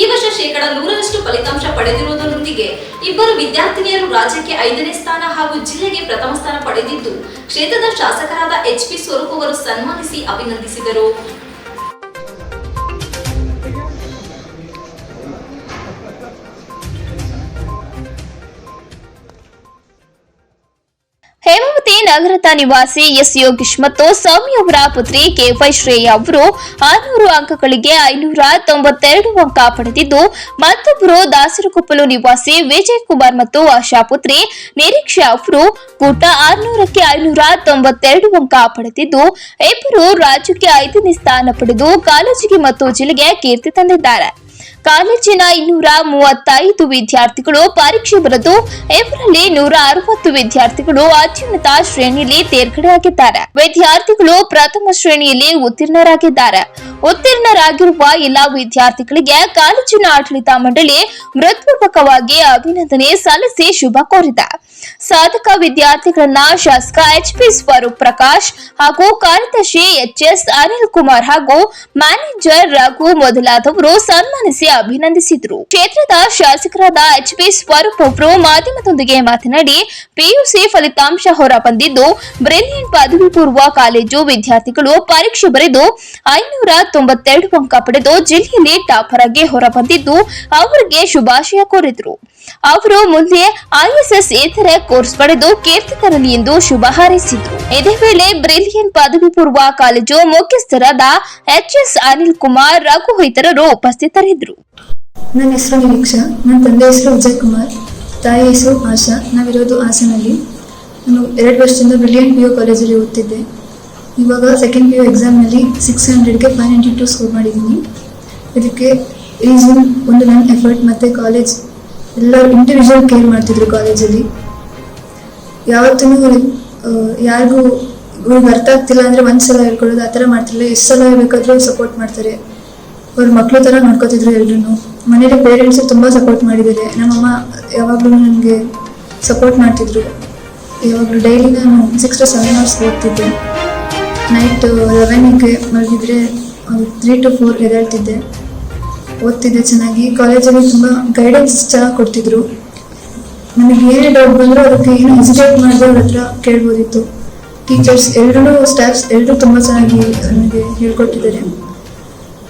ಈ ವರ್ಷ ಶೇಕಡ ನೂರರಷ್ಟು ಫಲಿತಾಂಶ ಪಡೆದಿರುವುದರೊಂದಿಗೆ ಇಬ್ಬರು ವಿದ್ಯಾರ್ಥಿನಿಯರು ರಾಜ್ಯಕ್ಕೆ ಐದನೇ ಸ್ಥಾನ ಹಾಗೂ ಜಿಲ್ಲೆಗೆ ಪ್ರಥಮ ಸ್ಥಾನ ಪಡೆದಿದ್ದು, ಕ್ಷೇತ್ರದ ಶಾಸಕರಾದ ಎಚ್ ಪಿ ಸ್ವರೂಪ್ ಅವರು ಸನ್ಮಾನಿಸಿ ಅಭಿನಂದಿಸಿದರು. ಹೇಮಾವತಿ ನಗರದ ನಿವಾಸಿ ಎಸ್ ಯೋಗೀಶ್ ಮತ್ತು ಸೌಮ್ಯ ಅವರ ಪುತ್ರಿ ಕೆವೈ ಶ್ರೇಯ ಅವರು ಆರುನೂರು ಅಂಕಗಳಿಗೆ ಐನೂರ ತೊಂಬತ್ತೆರಡು ಅಂಕ ಪಡೆದಿದ್ದು, ಮತ್ತೊಬ್ಬರು ದಾಸರಕೊಪ್ಪಲು ನಿವಾಸಿ ವಿಜಯ್ ಕುಮಾರ್ ಮತ್ತು ಆಶಾ ಪುತ್ರಿ ನಿರೀಕ್ಷಾ ಅವರು ಕೂಟ ಆರುನೂರಕ್ಕೆ ಐನೂರ ತೊಂಬತ್ತೆರಡು ಅಂಕ ಪಡೆದಿದ್ದು, ಇಬ್ಬರು ರಾಜ್ಯಕ್ಕೆ ಐದನೇ ಸ್ಥಾನ ಪಡೆದು ಕಾಲೇಜಿಗೆ ಮತ್ತು ಜಿಲ್ಲೆಗೆ ಕೀರ್ತಿ ತಂದಿದ್ದಾರೆ. ಕಾಲೇಜಿನ ಇನ್ನೂರ ಮೂವತ್ತೈದು ವಿದ್ಯಾರ್ಥಿಗಳು ಪರೀಕ್ಷೆ ಬರೆದು ಇವರಲ್ಲಿ ನೂರ ಅರವತ್ತು ವಿದ್ಯಾರ್ಥಿಗಳು ಅತ್ಯುನ್ನತ ಶ್ರೇಣಿಯಲ್ಲಿ ತೇರ್ಗಡೆಯಾಗಿದ್ದಾರೆ. ವಿದ್ಯಾರ್ಥಿಗಳು ಪ್ರಥಮ ಶ್ರೇಣಿಯಲ್ಲಿ ಉತ್ತೀರ್ಣರಾಗಿದ್ದಾರೆ. ಉತ್ತೀರ್ಣರಾಗಿರುವ ಎಲ್ಲಾ ವಿದ್ಯಾರ್ಥಿಗಳಿಗೆ ಕಾಲೇಜಿನ ಆಡಳಿತ ಮಂಡಳಿ ಮೃತ್ಪೂರ್ವಕವಾಗಿ ಅಭಿನಂದನೆ ಸಲ್ಲಿಸಿ ಶುಭ ಕೋರಿದೆ. ಸಾಧಕ ವಿದ್ಯಾರ್ಥಿಗಳನ್ನ ಶಾಸಕ ಎಚ್ ಪಿ ಸ್ವರೂಪ್ ಪ್ರಕಾಶ್ ಹಾಗೂ ಕಾರ್ಯದರ್ಶಿ ಎಚ್ ಎಸ್ ಅನಿಲ್ ಕುಮಾರ್ ಹಾಗೂ ಮ್ಯಾನೇಜರ್ ರಘು ಮೊದಲಾದವರು ಸನ್ಮಾನಿಸಿ ಅಭಿನಂದಿಸಿದರು. ಕ್ಷೇತ್ರದ ಶಾಸಕರಾದ ಎಚ್ ಪಿ ಸ್ವರೂಪ್ ಮಾಧ್ಯಮದೊಂದಿಗೆ ಮಾತನಾಡಿ, ಪಿಯುಸಿ ಫಲಿತಾಂಶ ಹೊರಬಂದಿದ್ದು, ಬ್ರಿಲಿಯಂಟ್ ಪದವಿ ಪೂರ್ವ ಕಾಲೇಜು ವಿದ್ಯಾರ್ಥಿಗಳು ಪರೀಕ್ಷೆ ಬರೆದು ಐನೂರ ತೊಂಬತ್ತೆರಡು ಅಂಕ ಪಡೆದು ಜಿಲ್ಲೆಯಲ್ಲಿ ಟಾಪರ್ ಆಗಿ ಹೊರಬಂದಿದ್ದು, ಅವರಿಗೆ ಶುಭಾಶಯ ಕೋರಿದ್ರು. ಅವರು ಮುಂದೆ ಐಎಸ್ಎಸ್ ಇತರ ಕೋರ್ಸ್ ಪಡೆದು ಕೀರ್ತಿ ತರಲಿ ಎಂದು ಶುಭ ಹಾರೈಸಿದ್ರು. ಇದೇ ವೇಳೆ ಬ್ರಿಲಿಯನ್ ಪದವಿ ಪೂರ್ವ ಕಾಲೇಜು ಮುಖ್ಯಸ್ಥರಾದ ಎಚ್ ಎಸ್ ಅನಿಲ್ ಕುಮಾರ್, ರಘು ಇತರರು ಉಪಸ್ಥಿತರಿದ್ದರು. ನನ್ನ ಹೆಸರು ನಿರೀಕ್ಷಾ. ನನ್ನ ತಂದೆ ಹೆಸರು ವಿಜಯ್ ಕುಮಾರ್ ತಾಯಿ ಹೆಸರು ಆಶಾ. ನಾವಿರೋದು ಹಾಸನಲ್ಲಿ. ನಾನು ಎರಡು ವರ್ಷದಿಂದ ಬ್ರಿಲಿಯಂಟ್ ಪಿ ಯು ಕಾಲೇಜಲ್ಲಿ ಓದ್ತಿದ್ದೆ. ಇವಾಗ ಸೆಕೆಂಡ್ ಪಿ ಯು ಎಕ್ಸಾಮ್ನಲ್ಲಿ ಸಿಕ್ಸ್ ಹಂಡ್ರೆಡ್ಗೆ ಫೈವ್ ನೈಂಟಿ ಟು ಸ್ಕೋರ್ ಮಾಡಿದ್ದೀನಿ. ಇದಕ್ಕೆ ರೀಸನ್ ಒಂದು, ನನ್ನ ಎಫರ್ಟ್ ಮತ್ತು ಕಾಲೇಜ್ ಎಲ್ಲ ಇಂಡಿವಿಜುವಲ್ ಕೇರ್ ಮಾಡ್ತಿದ್ರು ಕಾಲೇಜಲ್ಲಿ ಯಾವತ್ತೂ ಯಾರಿಗೂ ಇವ್ರಿಗೆ ಅರ್ಥ ಆಗ್ತಿಲ್ಲ ಅಂದರೆ ಒಂದು ಸಲ ಹೇಳ್ಕೊಡೋದು ಆ ಥರ ಮಾಡ್ತಿರಲಿಲ್ಲ. ಎಷ್ಟು ಸಲ ಬೇಕಾದರೂ ಸಪೋರ್ಟ್ ಮಾಡ್ತಾರೆ. ಅವ್ರ ಮಕ್ಳು ಥರ ನೋಡ್ಕೋತಿದ್ರು ಎಲ್ರು ಮನೇಲಿ ಪೇರೆಂಟ್ಸು ತುಂಬ ಸಪೋರ್ಟ್ ಮಾಡಿದ್ದಾರೆ. ನಮ್ಮಮ್ಮ ಯಾವಾಗಲೂ ನನಗೆ ಸಪೋರ್ಟ್ ಮಾಡ್ತಿದ್ರು. ಯಾವಾಗಲೂ ಡೈಲಿ ನಾನು ಸಿಕ್ಸ್ ಟು ಸೆವೆನ್ ಅವರ್ಸ್ ಓದ್ತಿದ್ದೆ. ನೈಟ್ ಲೆವೆನಿಗೆ ಮಲಗಿದ್ರೆ ತ್ರೀ ಟು ಫೋರ್ ಎದ್ದೇಳ್ತಿದ್ದೆ ಓದ್ತಿದ್ದೆ ಚೆನ್ನಾಗಿ. ಕಾಲೇಜಲ್ಲಿ ತುಂಬ ಗೈಡೆನ್ಸ್ ಚೆನ್ನಾಗಿ ಕೊಡ್ತಿದ್ರು. ನನಗೆ ಏನೇ ಡೌಟ್ ಬಂದರೂ ಅದಕ್ಕೆ ಏನು ಹೆಸಿಟೇಟ್ ಮಾಡದೆ ಅವ್ರ ಹತ್ರ ಕೇಳ್ಬೋದಿತ್ತು. ಟೀಚರ್ಸ್ ಎಲ್ಲರೂ ಸ್ಟಾಫ್ಸ್ ಎಲ್ಲರೂ ತುಂಬ ಚೆನ್ನಾಗಿ ನನಗೆ ಹೇಳ್ಕೊಟ್ಟಿದ್ದಾರೆ.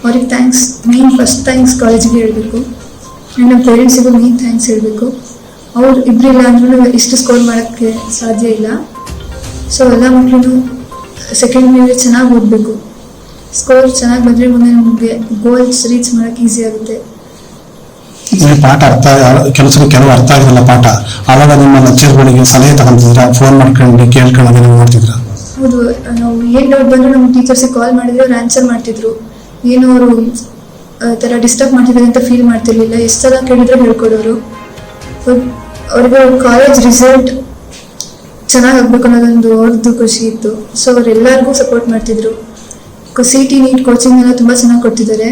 ಅವ್ರಿಗೆ ಥ್ಯಾಂಕ್ಸ್ ಮೇನ್ ಫಸ್ಟ್ ಥ್ಯಾಂಕ್ಸ್ ಕಾಲೇಜಿಗೆ ಹೇಳಬೇಕು. ಆ್ಯಂಡ್ ನಮ್ಮ ಪೇರೆಂಟ್ಸಿಗೂ ಮೇನ್ ಥ್ಯಾಂಕ್ಸ್ ಹೇಳಬೇಕು. ಅವ್ರು ಇಬ್ಬರಿಲ್ಲ ಅಂದ್ರೂ ಇಷ್ಟು ಸ್ಕೋರ್ ಮಾಡೋಕ್ಕೆ ಸಾಧ್ಯ ಇಲ್ಲ. ಸೊ ಎಲ್ಲ ಮಕ್ಕಳು ಸೆಕೆಂಡ್ ಮೇಲೆ ಚೆನ್ನಾಗಿ ಓದಬೇಕು. ಸ್ಕೋರ್ ಚೆನ್ನಾಗಿ ಬಂದರೆ ಮುಂದೆ ನಮಗೆ ಗೋಲ್ಸ್ ರೀಚ್ ಮಾಡೋಕ್ಕೆ ಈಸಿ ಆಗುತ್ತೆ. ಇಲ್ಲಿ ಪಾಠ ಅರ್ಥ ಕೆಲಸಕ್ಕೆ ಕೆಲವು ಅರ್ಥ ಆಗಿರಲ್ಲ ಪಾಠ. ಆವಾಗ ನಿಮ್ಮ ಲೆಕ್ಚರ್ಗಳಿಗೆ ಸಲಹೆ ತಗೊಂತಿದ್ರ ಫೋನ್ ಮಾಡ್ಕೊಂಡು ಕೇಳ್ಕೊಂಡು ನೀವು ಹೌದು ನಾವು ಏನು ಡೌಟ್ ಬಂದರೂ ನಮ್ಮ ಟೀಚರ್ಸಿಗೆ ಕಾಲ್ ಮಾಡಿದ್ರೆ ಅವ್ರು ಆನ್ಸರ್ ಮಾಡ್ತಿದ್ರು. ಏನು ಅವರು ಥರ ಡಿಸ್ಟರ್ಬ್ ಮಾಡ್ತಿದ್ದಾರೆ ಅಂತ ಫೀಲ್ ಮಾಡ್ತಿರ್ಲಿಲ್ಲ. ಎಷ್ಟು ಸಲ ಕೇಳಿದ್ರೆ ಹೇಳ್ಕೊಡೋರು. ಅವ್ರಿಗೆ ಕಾಲೇಜ್ ರಿಸಲ್ಟ್ ಚೆನ್ನಾಗಿ ಆಗ್ಬೇಕು ಅನ್ನೋದೊಂದು ಅವ್ರದ್ದು ಖುಷಿ ಇತ್ತು. ಸೊ ಅವರೆಲ್ಲರಿಗೂ ಸಪೋರ್ಟ್ ಮಾಡ್ತಿದ್ರು. ಸಿ ಟಿ ನೀಟ್ ಕೋಚಿಂಗ್ ಎಲ್ಲ ತುಂಬ ಚೆನ್ನಾಗಿ ಕೊಡ್ತಿದ್ದಾರೆ.